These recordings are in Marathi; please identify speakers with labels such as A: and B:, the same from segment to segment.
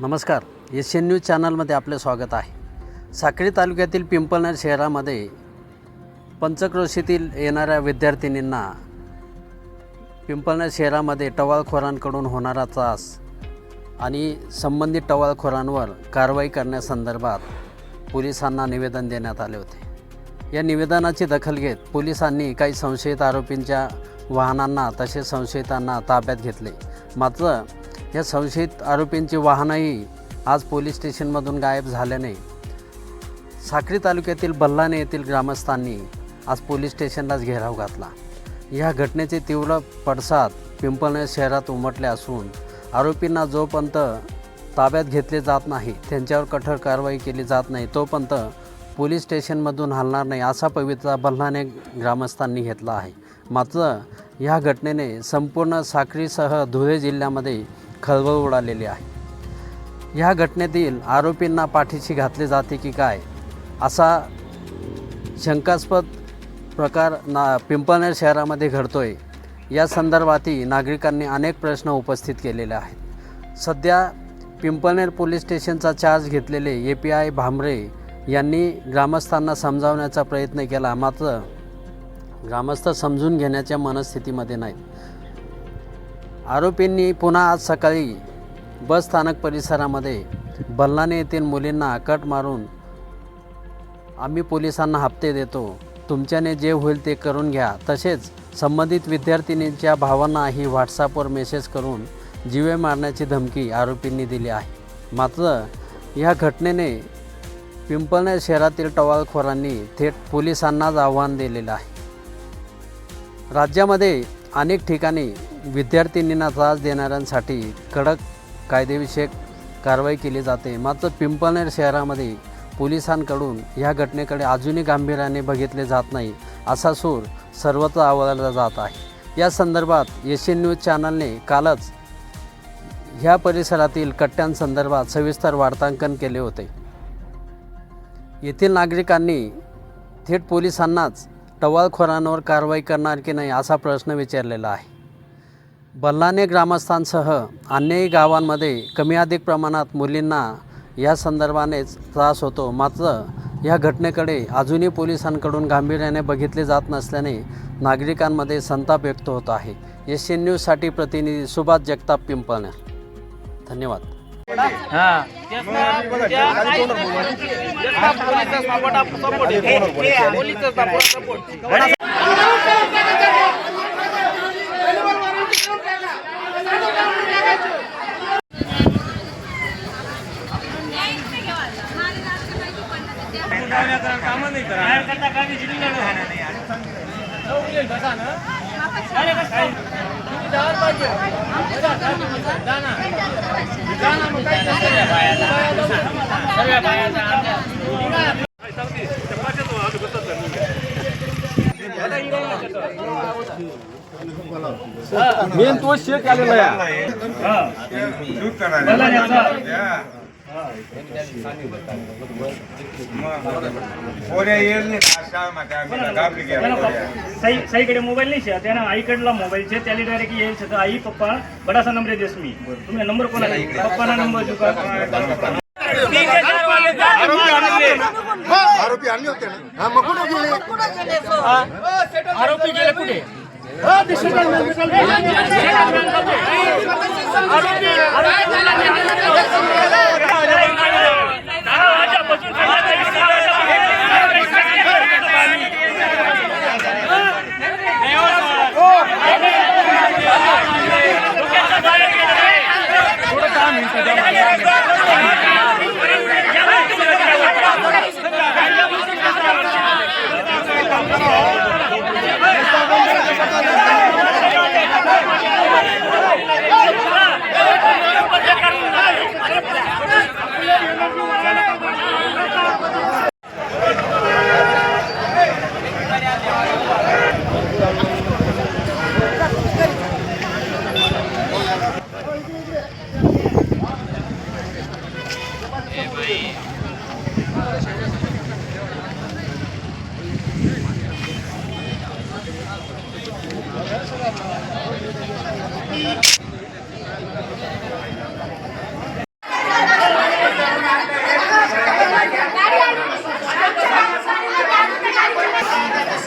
A: नमस्कार. एस एन न्यूज चॅनलमध्ये आपले स्वागत आहे. साक्री तालुक्यातील पिंपळनेर शहरामध्ये पंचक्रोशीतील येणाऱ्या विद्यार्थिनींना पिंपळनेर शहरामध्ये टवाळखोरांकडून होणारा त्रास आणि संबंधित टवाळखोरांवर कारवाई करण्यासंदर्भात पोलिसांना निवेदन देण्यात आले होते. या निवेदनाची दखल घेत पोलिसांनी काही संशयित आरोपींच्या वाहनांना तसेच संशयितांना ताब्यात घेतले. मात्र या संशयित आरोपींची वाहनंही आज पोलीस स्टेशनमधून गायब झाल्याने साक्री तालुक्यातील बल्लाणे येथील ग्रामस्थांनी आज पोलीस स्टेशनलाच घेराव घातला. या घटनेचे तीव्र पडसाद पिंपळनेर शहरात उमटले असून आरोपींना जोपर्यंत ताब्यात घेतले जात नाही त्यांच्यावर कठोर कारवाई केली जात नाही तोपर्यंत पोलीस स्टेशनमधून हलणार नाही असा पवित्रा बल्हाणे ग्रामस्थांनी घेतला आहे. मात्र या घटनेने संपूर्ण साखरीसह धुळे जिल्ह्यामध्ये खळबळ उडालेली आहे. ह्या घटनेतील आरोपींना पाठीशी घातले जाते की काय? असा शंकास्पद प्रकार ना पिंपळनेर शहरामध्ये घडतो आहे या संदर्भातही नागरिकांनी अनेक प्रश्न उपस्थित केलेले आहेत. सध्या पिंपळनेर पोलीस स्टेशनचा चार्ज घेतलेले ए पी आय भामरे यांनी ग्रामस्थांना समजावण्याचा प्रयत्न केला मात्र ग्रामस्थ समजून घेण्याच्या मनस्थितीमध्ये नाहीत. आरोपींनी पुन्हा आज सकाळी बस स्थानक परिसरामध्ये बल्लाने येथील मुलींना कट मारून आम्ही पोलिसांना हप्ते देतो. तुमच्याने जे होईल ते करून घ्या. तसेच संबंधित विद्यार्थिनींच्या भावांनाही व्हॉट्सअपवर मेसेज करून जीवे मारण्याची धमकी आरोपींनी दिली आहे. मात्र या घटनेने पिंपळनेर शहरातील टवाळखोरांनी थेट पोलिसांनाच आव्हान दिलेलं आहे. राज्यामध्ये अनेक ठिकाणी विद्यार्थिनींना त्रास देणाऱ्यांसाठी कडक कायदेविषयक कारवाई केली जाते. मात्र पिंपळनेर शहरामध्ये पोलिसांकडून ह्या घटनेकडे अजूनही गांभीर्याने बघितले जात नाही असा सूर सर्वत्र आवडला जात आहे. या संदर्भात एशियन न्यूज चॅनलने कालच ह्या परिसरातील कट्ट्यांसंदर्भात सविस्तर वार्तांकन केले होते. येथील नागरिकांनी थेट पोलिसांनाच टवाळखोरांवर कारवाई करणार की नाही असा प्रश्न विचारलेला आहे. बल्लाने ग्रामस्थांसह अन्यही गावांमध्ये कमी अधिक प्रमाणात मुलींना या संदर्भानेच त्रास होतो. मात्र या घटनेकडे अजूनही पोलिसांकडून गांभीर्याने बघितले जात नसल्याने नागरिकांमध्ये संताप व्यक्त होत आहे. एस एन न्यूजसाठी प्रतिनिधी सुभाष जगताप पिंपळनेर. धन्यवाद.
B: हा.
C: मेन तो शेक आलेला आहे.
D: साईकडे मोबाईल नाही शे त्यानं आईकडला मोबाईल छे त्याला डायरेक्ट येईल छे आई पप्पा बडासा नंबर देस मी. तुम्ही नंबर कोणाला पप्पाना नंबर चुका
E: आरोपी आणले होते ना? मग कुठे गेले?
D: आरोपी गेले कुठे?
F: आरोपी.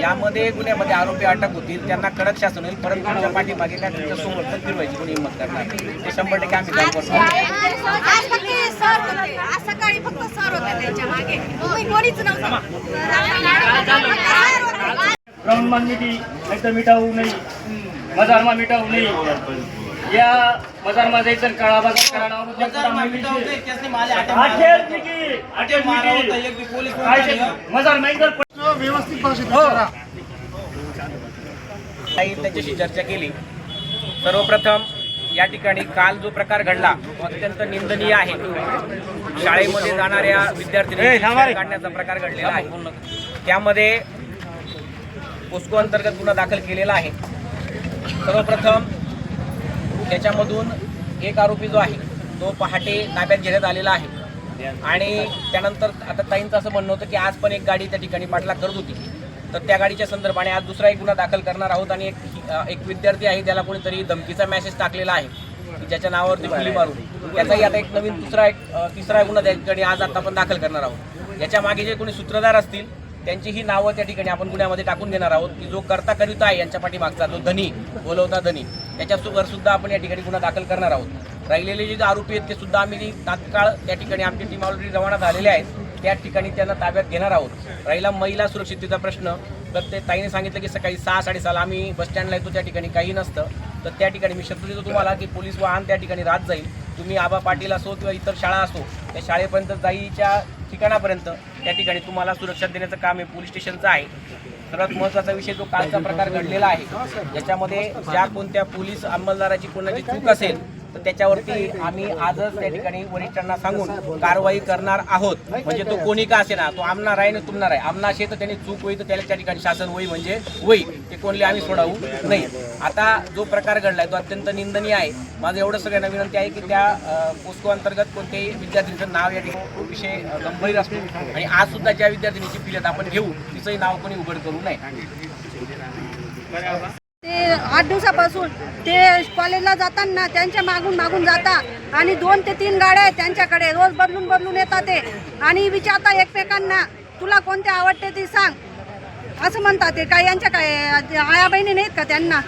B: यामध्ये गुन्ह्यामध्ये आरोपी अटक होतील त्यांना कडक शासन होईल परंतु तुमच्या पाठीमागे काय तुमच्यासोबत पण फिरवायची कोणी हिंमत करणार नाही. ते शंभर टक्के आम्ही काम करतो
D: मिटी नाही तर मिटावू नाही मजारमा मिटावू नाही या मजारमा जायचं काळा बाजार करायला? मजार नाही
E: व्यवस्थित भाषेत विचारा.
B: काही त्यांच्याशी चर्चा केली. सर्वप्रथम या ठिकाणी काल जो प्रकार घडला तो अत्यंत निंदनीय आहे. शाळेमध्ये जाणाऱ्या विद्यार्थ्यांनी काढण्याचा प्रकार घडलेला आहे. त्यामध्ये पोस्को अंतर्गत गुन्हा दाखल केलेला आहे. सर्वप्रथम त्याच्यामधून एक आरोपी जो आहे तो पहाटे ताब्यात घेण्यात आलेला आहे. आणि त्यानंतर आता ताईंचं असं म्हणणं होतं की आज पण एक गाडी त्या ठिकाणी पाठलाग करत होती. तर त्या गाडीच्या संदर्भाने आज दुसरा एक गुन्हा दाखल करणार आहोत आणि एक एक विद्यार्थी आहे त्याला कोणीतरी धमकीचा मेसेज टाकलेला आहे ज्याच्या नावावरती फुली मारून. त्याचाही आता एक नवीन दुसरा एक तिसरा गुन्हा त्या ठिकाणी आज आता आपण दाखल करणार आहोत. याच्या मागे जे कोणी सूत्रधार असतील त्यांची ही नावं त्या ठिकाणी आपण गुन्ह्यामध्ये टाकून घेणार आहोत की जो करता करीता आहे यांच्या पाठीमागचा जो धनी बोलवता धनी त्याच्यावर सुद्धा आपण या ठिकाणी गुन्हा दाखल करणार आहोत. राहिलेले जे आरोपी आहेत ते सुद्धा आम्ही तात्काळ त्या ठिकाणी आमची टीम ऑलरेडी रवाना झालेले आहेत त्या ठिकाणी त्यांना ताब्यात घेणार आहोत. राहिला महिला सुरक्षिततेचा प्रश्न. तर ते ताईने सांगितलं की सकाळी सहा साडेसहाला आम्ही बस स्टँडला येतो त्या ठिकाणी काही नसतं. तर त्या ठिकाणी मी शब्द देतो तुम्हाला की पोलीस वाहन त्या ठिकाणी राहत जाईल. तुम्ही आबा पाटील असो किंवा इतर शाळा असो त्या शाळेपर्यंत जाईच्या ठिकाणापर्यंत त्या ठिकाणी तुम्हाला सुरक्षा देण्याचं काम हे पोलीस स्टेशनचं आहे. सर्वात महत्त्वाचा विषय जो कालचा प्रकार घडलेला आहे याच्यामध्ये ज्या कोणत्या पोलीस अंमलदाराची कोणाची चूक असेल तर त्याच्यावरती आम्ही आजच त्या ठिकाणी वरिष्ठांना सांगून कारवाई करणार आहोत. म्हणजे तो कोणी का असे ना तो आमणार आहे ना तुमणार आहे. आमना असे तर त्यांनी चूक होई तर त्याला त्या ठिकाणी शासन होई म्हणजे होई. ते कोणले आम्ही सोडावू नाही. आता जो प्रकार घडलाय तो अत्यंत निंदनीय आहे. माझं एवढं सगळ्यांना विनंती आहे की त्या पोस्को अंतर्गत कोणत्याही विद्यार्थ्यांचं नाव या ठिकाणी विषय गंभीर असतो आणि आज सुद्धा ज्या विद्यार्थिनीची फिर्याद आपण घेऊ तिचंही नाव कोणी उघड करू नये.
G: आठ दिवसापासून ते कॉलेजला जाताना त्यांच्या मागून मागून जातात आणि दोन ते तीन गाड्या आहेत त्यांच्याकडे. रोज बदलून बदलून येतात ते. आणि विचारता एकमेकांना तुला कोणते आवडते ती सांग. असं म्हणतात ते. काय यांच्या काय आया बहिणी नाहीत का त्यांना?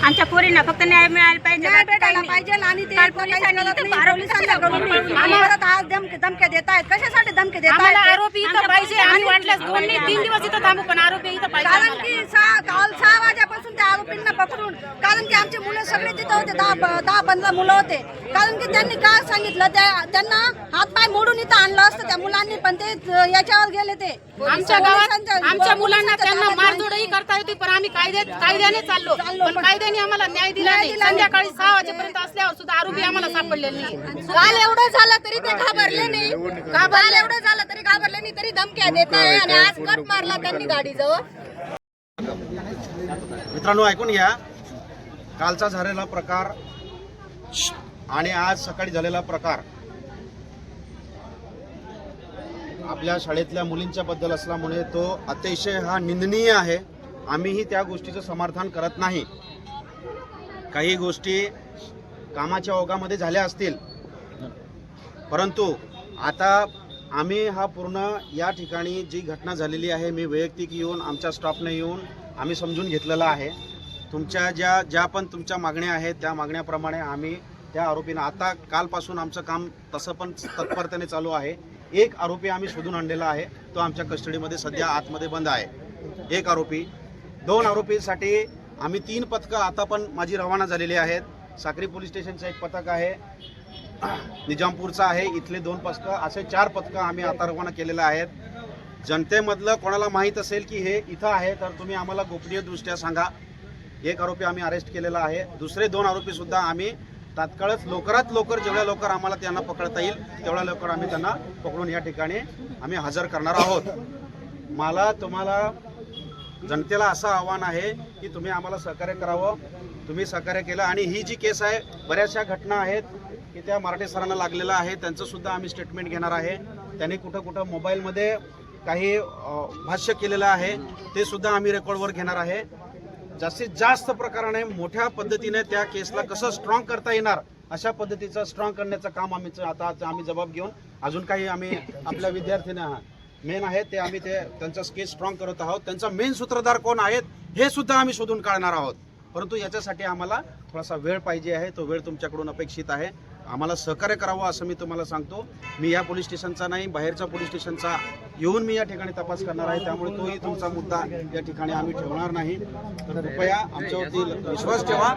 F: आमच्या पोरींना फक्त न्याय मिळायला पाहिजे
G: न्याय
F: बाकी काही
G: भेटायला
F: नाही.
G: पाहिजे आणि ते
F: काल
G: इथं काहीच
F: पोलिसांनी
G: करत
F: इथं
G: नाही.
F: आरोपी
G: पोलिसांच्याकडून
F: पकडून
G: आम्हाला तर आज धमकी धमक्या देत आहेत कशासाठी धमकी देत
F: आम्हाला
G: आहेत
F: आरोपी इथं पाहिजे आणि वाटल्यास दोन नाही तीन दिवस इथं थांबू पण आरोपी इथं पाहिजे
G: कारण
F: आम्हाला.
G: की सहा काल सहा वाजेपासून त्या आरोपींना पकडून कारण की आमचे मुलं सगळे तिथं होते दहा दहा पंधरा मुलं होते कारण की त्यांनी काय सांगितलं त्या त्यांना हातपाय मोडून इथं आणलं असतं त्या मुलांनी पण ते याच्यावर गेले ते
F: आमच्या गावात
G: पोलिसांच्या-
F: आमच्या मुलांना
G: पोलिसांच्या
F: त्यांना
G: ताब्यात
F: मारजोडही करता येते पण आम्ही कायद्यात कायद्याने चाललो पण
G: पण-
F: कायद्याने आम्हाला न्याय दिला
G: न्याय
F: नाही.
G: दिला नाही.
F: संध्याकाळी सहा वाजेपर्यंत असल्यावर सुद्धा आरोपी आम्हाला सापडलेले नाही.
G: काल एवढं झालं तरी ते घाबरले नाही. काल एवढं झालं तरी घाबरले नाही तरी धमक्या देत आहे आणि आज कट मारला त्यांनी गाडीजवळ.
H: मित्रांनो ऐकून घ्या. कालचा झालेला प्रकार आणि आज सकाळी झालेला प्रकार आपल्या शाळेतल्या मुलींच्या बद्दल असल्यामुळे तो अतिशय हा निंदनीय आहे. आम्हीही त्या गोष्टीचं समर्थन करत नाही. काही गोष्टी कामाच्या ओघामध्ये झाल्या असतील. परंतु आता आम्ही हा पूर्ण या ठिकाणी जी घटना झालेली आहे मी वैयक्तिक येऊन आमच्या स्टाफने येऊन आम्ही समजून घेतलेला आहे. तुमच्या ज्या ज्या पण तुमच्या मागण्या आहेत त्या मागण्याप्रमाणे आम्ही त्या आरोपींना आता कालपासून आमचं काम तसं पण तत्परतेने चालू आहे. एक आरोपी आम्ही शोधून आणलेला आहे तो आमच्या कस्टडीमध्ये सध्या आतमध्ये बंद आहे. एक आरोपी. दोन आरोपीसाठी आम्ही तीन पथकं आता पण माझी रवाना झालेली आहेत. साक्री पोलीस स्टेशनचं एक पथक आहे. निजामपूरचा आहे. इथले दोन पथकं असे चार पथकं आम्ही आता रवाना केलेलं आहेत. जनतेमधलं कोणाला माहीत असेल की हे इथं आहे तर तुम्ही आम्हाला गोपनीयदृष्ट्या सांगा. एक आरोपी आम्ही अरेस्ट केलेला आहे. दुसरे दोन आरोपीसुद्धा आम्ही तात्काळच लवकरात लवकर जेवढ्या लवकर आम्हाला त्यांना पकडता येईल तेवढ्या लवकर आम्ही त्यांना पकडून या ठिकाणी आम्ही हजर करणार आहोत. मला तुम्हाला जनतेला असं आव्हान आहे की तुम्ही आम्हाला सहकार्य करावं. तुम्ही सहकार्य केलं आणि ही जी केस आहे बऱ्याचशा घटना आहेत की त्या मराठी सरांना लागलेलं आहे त्यांचं सुद्धा आम्ही स्टेटमेंट घेणार आहे. त्यांनी कुठं कुठं मोबाईलमध्ये काही भाष्य केलेलं आहे ते सुद्धा आम्ही रेकॉर्डवर घेणार आहे. जास्तीत जास्त प्रकाराने मोठ्या पद्धतीने त्या केसला कसं स्ट्रॉंग करता येणार अशा पद्धतीचं स्ट्रॉंग करण्याचं काम आम्ही आता आम्ही जबाब घेऊन अजून काही आम्ही आपल्या विद्यार्थ्यांना मेन आहेत ते आम्ही ते त्यांचा केस स्ट्रॉंग करत आहोत. त्यांचा मेन सूत्रधार कोण आहेत हे सुद्धा आम्ही शोधून काढणार आहोत. परंतु याच्यासाठी आम्हाला थोडासा वेळ पाहिजे आहे तो वेळ तुमच्याकडून अपेक्षित आहे. आम्हाला सहकार्य करावं असं मी तुम्हाला सांगतो. मी या पोलीस स्टेशनचा नाही बाहेरच्या पोलीस स्टेशनचा येऊन मी या ठिकाणी तपास करणार आहे. त्यामुळे तोही तुमचा मुद्दा या ठिकाणी आम्ही ठेवणार नाही. तर कृपया आमच्यावरती विश्वास ठेवा